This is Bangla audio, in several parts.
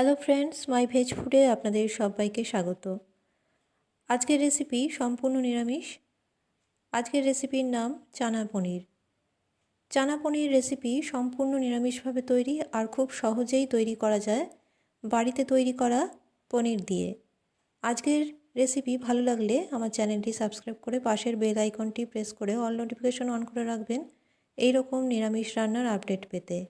হ্যালো ফ্রেন্ডস মাই ভেজ ফুডে আপনাদের সবাইকে স্বাগত। আজকের রেসিপি সম্পূর্ণ নিরামিষ। আজকের রেসিপির নাম চানা পনির। চানা পনির রেসিপি সম্পূর্ণ নিরামিষভাবে তৈরি আর খুব সহজেই তৈরি করা যায় বাড়িতে তৈরি করা পনির দিয়ে। আজকের রেসিপি ভালো লাগলে আমার চ্যানেলটি সাবস্ক্রাইব করে পাশের বেল আইকনটি প্রেস করে অল নোটিফিকেশন অন করে রাখবেন। এই রকম নিরামিষ রান্নার আপডেট পেতে।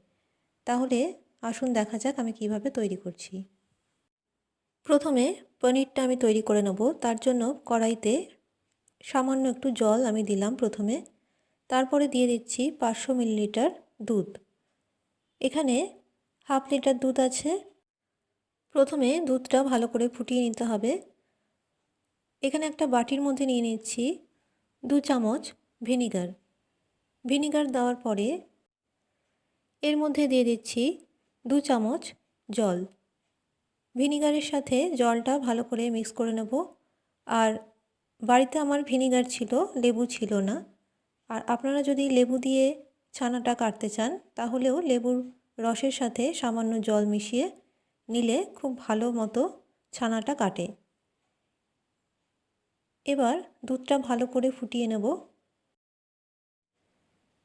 তাহলে আসুন দেখা যাক আমি কীভাবে তৈরি করছি। প্রথমে পনিরটা আমি তৈরি করে নেব। তার জন্য কড়াইতে সামান্য একটু জল আমি দিলাম প্রথমে। তারপরে দিয়ে দিচ্ছি পাঁচশো মিলিলিটার দুধ। এখানে হাফ লিটার দুধ আছে। প্রথমে দুধটা ভালো করে ফুটিয়ে নিতে হবে। এখানে একটা বাটির মধ্যে নিয়ে নিচ্ছি দু চামচ ভিনিগার। ভিনিগার দেওয়ার পরে এর মধ্যে দিয়ে দিচ্ছি দু চামচ জল। ভিনিগারের সাথে জলটা ভালো করে মিক্স করে নেব। আর বাড়িতে আমার ভিনিগার ছিল, লেবু ছিল না। আর আপনারা যদি লেবু দিয়ে ছানাটা কাটতে চান, তাহলেও লেবুর রসের সাথে সামান্য জল মিশিয়ে নিলে খুব ভালো মতো ছানাটা কাটে। এবার দুধটা ভালো করে ফুটিয়ে নেব।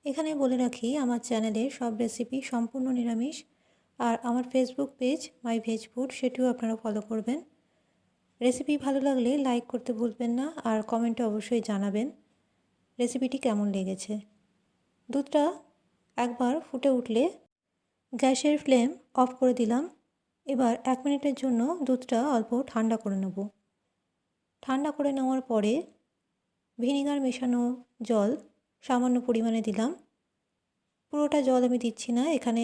এখানে বলে রাখি, আমার চ্যানেলে সব রেসিপি সম্পূর্ণ নিরামিষ। আর আমার Facebook page my veg food সেটিও আপনারা ফলো করবেন। রেসিপি ভালো লাগলে লাইক করতে ভুলবেন না আর কমেন্টে অবশ্যই জানাবেন রেসিপিটি কেমন লেগেছে। দুধটা একবার ফুটে উঠলে গ্যাসের ফ্লেম অফ করে দিলাম। এবার এক মিনিটের জন্য দুধটা অল্প ঠান্ডা করে নেব। ঠান্ডা করে নেওয়ার পরে ভিনিগার মেশানো জল সামান্য পরিমাণে দিলাম। পুরোটা জল আমি দিচ্ছি না, এখানে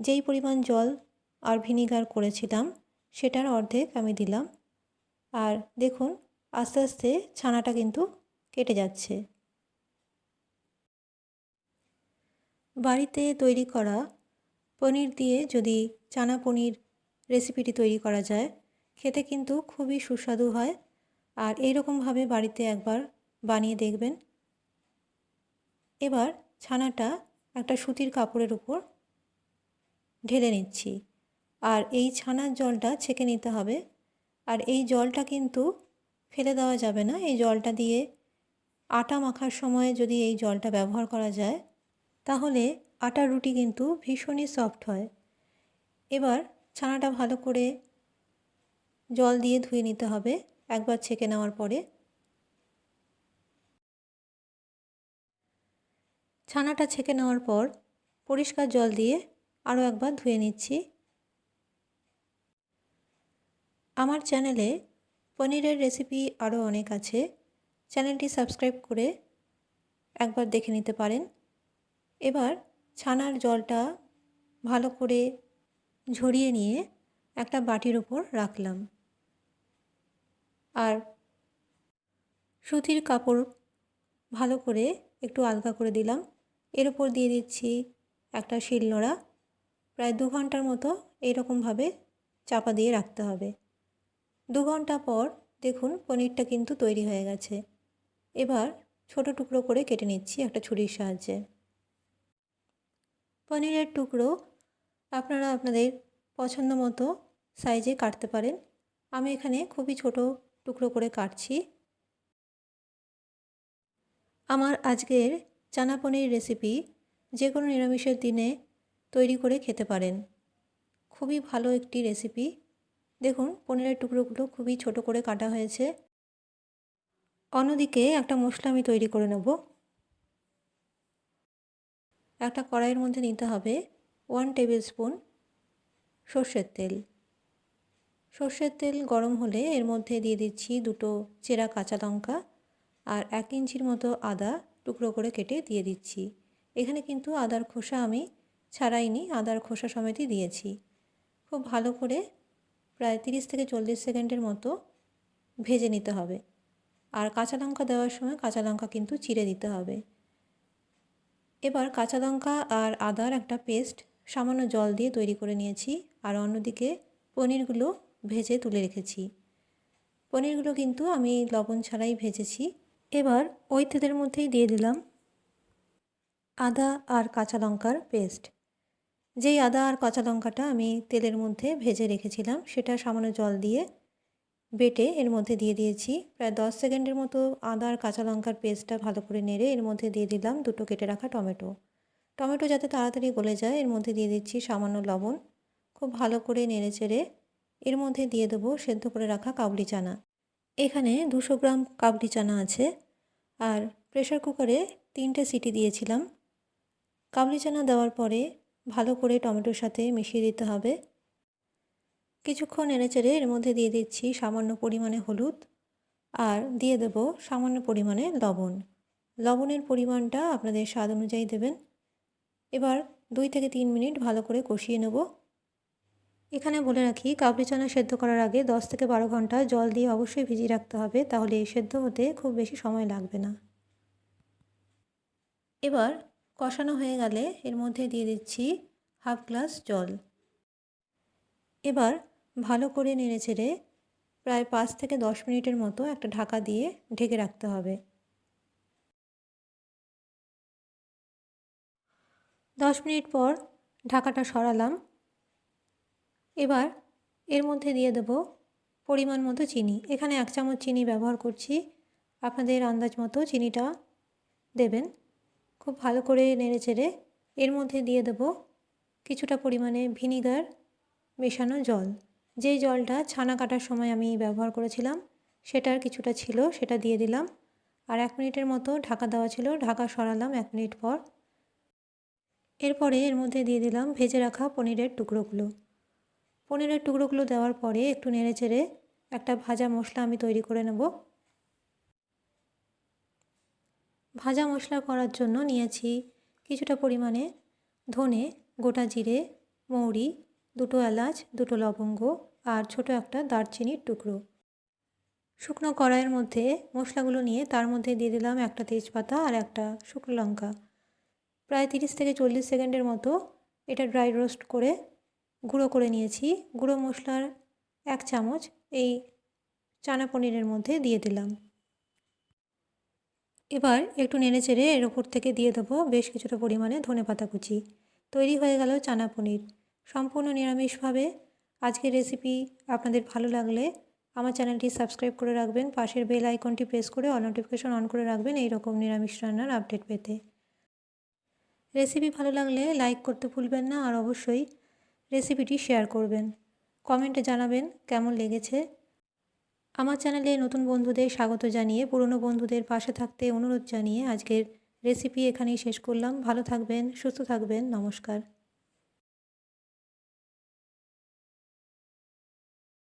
যেই পরিমাণ জল আর ভিনিগার করেছিলাম, সেটার অর্ধেক আমি দিলাম। আর দেখুন, আস্তে আস্তে ছানাটা কিন্তু কেটে যাচ্ছে। বাড়িতে তৈরি করা পনির দিয়ে যদি চানা পনির রেসিপিটি তৈরি করা যায়, খেতে কিন্তু খুবই সুস্বাদু হয়। আর এইরকমভাবে বাড়িতে একবার বানিয়ে দেখবেন। এবার ছানাটা একটা সুতির কাপড়ের উপর ঢেলে নিচ্ছি। আর এই ছানার জলটা ছেঁকে নিতে হবে। আর এই জলটা কিন্তু ফেলে দেওয়া যাবে না। এই জলটা দিয়ে আটা মাখার সময় যদি এই জলটা ব্যবহার করা যায়, তাহলে আটার রুটি কিন্তু ভীষণই সফট হয়। এবার ছানাটা ভালো করে জল দিয়ে ধুয়ে নিতে হবে একবার ছেঁকে নেওয়ার পরে। ছানাটা ছেঁকে নেওয়ার পর পরিষ্কার জল দিয়ে আরও একবার ধুয়ে নিচ্ছি। আমার চ্যানেলে পনিরের রেসিপি আরও অনেক আছে। চ্যানেলটি সাবস্ক্রাইব করে একবার দেখে নিতে পারেন। এবার ছানার জলটা ভালো করে ঝরিয়ে নিয়ে একটা বাটির উপর রাখলাম। আর সুতির কাপড় ভালো করে একটু আলগা করে দিলাম। এর উপর দিয়ে দিচ্ছি একটা শিলনোড়া। প্রায় দু ঘণ্টার মতো এইরকমভাবে চাপা দিয়ে রাখতে হবে। দু ঘণ্টা পর দেখুন পনিরটা কিন্তু তৈরি হয়ে গেছে। এবার ছোট টুকরো করে কেটে নিচ্ছি একটা ছুরির সাহায্যে। পনিরের টুকরো আপনারা আপনাদের পছন্দ মতো সাইজে কাটতে পারেন। আমি এখানে খুবই ছোট টুকরো করে কাটছি। আমার আজকের চানা পনির রেসিপি যে কোনো নিরামিষের দিনে তৈরি করে খেতে পারেন। খুবই ভালো একটি রেসিপি দেখুন, পনিরের টুকরোগুলো খুবই ছোট করে কাটা হয়েছে। অন্যদিকে একটা মশলা আমি তৈরি করে নেব। একটা কড়াইয়ের মধ্যে নিতে হবে ওয়ান টেবিল স্পুন সর্ষের তেল। সর্ষের তেল গরম হলে এর মধ্যে দিয়ে দিচ্ছি দুটো চেরা কাঁচা লঙ্কা আর এক ইঞ্চির মতো আদা টুকরো করে কেটে দিয়ে দিচ্ছি। এখানে কিন্তু আদার খোসা আমি ছাড়াইনি, আদার খোসা সমেতই দিয়েছি। খুব ভালো করে প্রায় তিরিশ থেকে চল্লিশ সেকেন্ডের মতো ভেজে নিতে হবে। আর কাঁচা লঙ্কা দেওয়ার সময় কাঁচা লঙ্কা কিন্তু চিড়ে দিতে হবে। এবার কাঁচা লঙ্কা আর আদার একটা পেস্ট সামান্য জল দিয়ে তৈরি করে নিয়েছি আর অন্যদিকে পনিরগুলো ভেজে তুলে রেখেছি। পনিরগুলো কিন্তু আমি লবণ ছাড়াই ভেজেছি। এবার ওই তেলের মধ্যেই দিয়ে দিলাম আদা আর কাঁচা লঙ্কার পেস্ট। যেই আদা আর কাঁচা লঙ্কাটা আমি তেলের মধ্যে ভেজে রেখেছিলাম, সেটা সামান্য জল দিয়ে বেটে এর মধ্যে দিয়ে দিয়েছি। প্রায় দশ সেকেন্ডের মতো আদা আর কাঁচা লঙ্কার পেস্টটা ভালো করে নেড়ে এর মধ্যে দিয়ে দিলাম দুটো কেটে রাখা টমেটো। টমেটো যাতে তাড়াতাড়ি গলে যায়, এর মধ্যে দিয়ে দিচ্ছি সামান্য লবণ। খুব ভালো করে নেড়ে চেড়ে এর মধ্যে দিয়ে দেবো সেদ্ধ করে রাখা কাবলি চানা। এখানে দুশো গ্রাম কাবলি চানা আছে। আর প্রেশার কুকারে তিনটে সিটি দিয়েছিলাম। কাবলি চানা দেওয়ার পরে ভালো করে টমেটোর সাথে মিশিয়ে দিতে হবে। কিছুক্ষণ নেড়েচেড়ে এর মধ্যে দিয়ে দিচ্ছি সামান্য পরিমাণে হলুদ আর দিয়ে দেব সামান্য পরিমাণে লবণ। লবণের পরিমাণটা আপনাদের স্বাদ অনুযায়ী দেবেন। এবার দুই থেকে তিন মিনিট ভালো করে কষিয়ে নেব। এখানে বলে রাখি, কাবলি চানা সেদ্ধ করার আগে দশ থেকে বারো ঘণ্টা জল দিয়ে অবশ্যই ভিজিয়ে রাখতে হবে, তাহলে সেদ্ধ হতে খুব বেশি সময় লাগবে না। এবার কষানো হয়ে গেলে এর মধ্যে দিয়ে দিচ্ছি হাফ গ্লাস জল। এবার ভালো করে নেড়ে ছেড়ে প্রায় পাঁচ থেকে দশ মিনিটের মতো একটা ঢাকা দিয়ে ঢেকে রাখতে হবে। দশ মিনিট পর ঢাকাটা সরালাম। এবার এর মধ্যে দিয়ে দেব পরিমাণ মতো চিনি। এখানে এক চামচ চিনি ব্যবহার করছি। আপনাদের আন্দাজ মতো চিনিটা দেবেন। খুব ভালো করে নেড়ে চেড়ে এর মধ্যে দিয়ে দেব কিছুটা পরিমাণে ভিনিগার, মেশানো জল। যেই জলটা ছানা কাটার সময় আমি ব্যবহার করেছিলাম, সেটার কিছুটা ছিল, সেটা দিয়ে দিলাম। আর এক মিনিটের মতো ঢাকা দেওয়া ছিল, ঢাকা সরালাম এক মিনিট পর। এরপরে এর মধ্যে দিয়ে দিলাম ভেজে রাখা পনিরের টুকরোগুলো। পনিরের টুকরোগুলো দেওয়ার পরে একটু নেড়ে চেড়ে একটা ভাজা মশলা আমি তৈরি করে নেব। ভাজা মশলা করার জন্য নিয়েছি কিছুটা পরিমাণে ধনে, গোটা জিরে, মৌরি, দুটো এলাচ, দুটো লবঙ্গ আর ছোট একটা দারচিনির টুকরো। শুকনো কড়াইয়ের মধ্যে মশলাগুলো নিয়ে তার মধ্যে দিয়ে দিলাম একটা তেজপাতা আর একটা শুকনো লঙ্কা। প্রায় তিরিশ থেকে চল্লিশ সেকেন্ডের মতো এটা ড্রাই রোস্ট করে গুঁড়ো করে নিয়েছি। গুঁড়ো মশলার এক চামচ এই চানা পনিরের মধ্যে দিয়ে দিলাম। এবার একটু নেড়ে চেড়ে এর ওপর থেকে দিয়ে দেবো বেশ কিছুটা পরিমাণে ধনে পাতা কুচি। তৈরি হয়ে গেল চানা পনির। সম্পূর্ণ নিরামিষভাবে। আজকের রেসিপি আপনাদের ভালো লাগলে আমার চ্যানেলটি সাবস্ক্রাইব করে রাখবেন, পাশের বেল আইকনটি প্রেস করে অল নোটিফিকেশন অন করে রাখবেন এই রকম নিরামিষ রান্নার আপডেট পেতে। রেসিপি ভালো লাগলে লাইক করতে ভুলবেন না আর অবশ্যই রেসিপিটি শেয়ার করবেন। কমেন্টে জানাবেন কেমন লেগেছে। আমার চ্যানেলে নতুন বন্ধুদের স্বাগত জানিয়ে, পুরনো বন্ধুদের পাশে থাকতে অনুরোধ জানিয়ে আজকের রেসিপি এখানেই শেষ করলাম। ভালো থাকবেন, সুস্থ থাকবেন। নমস্কার।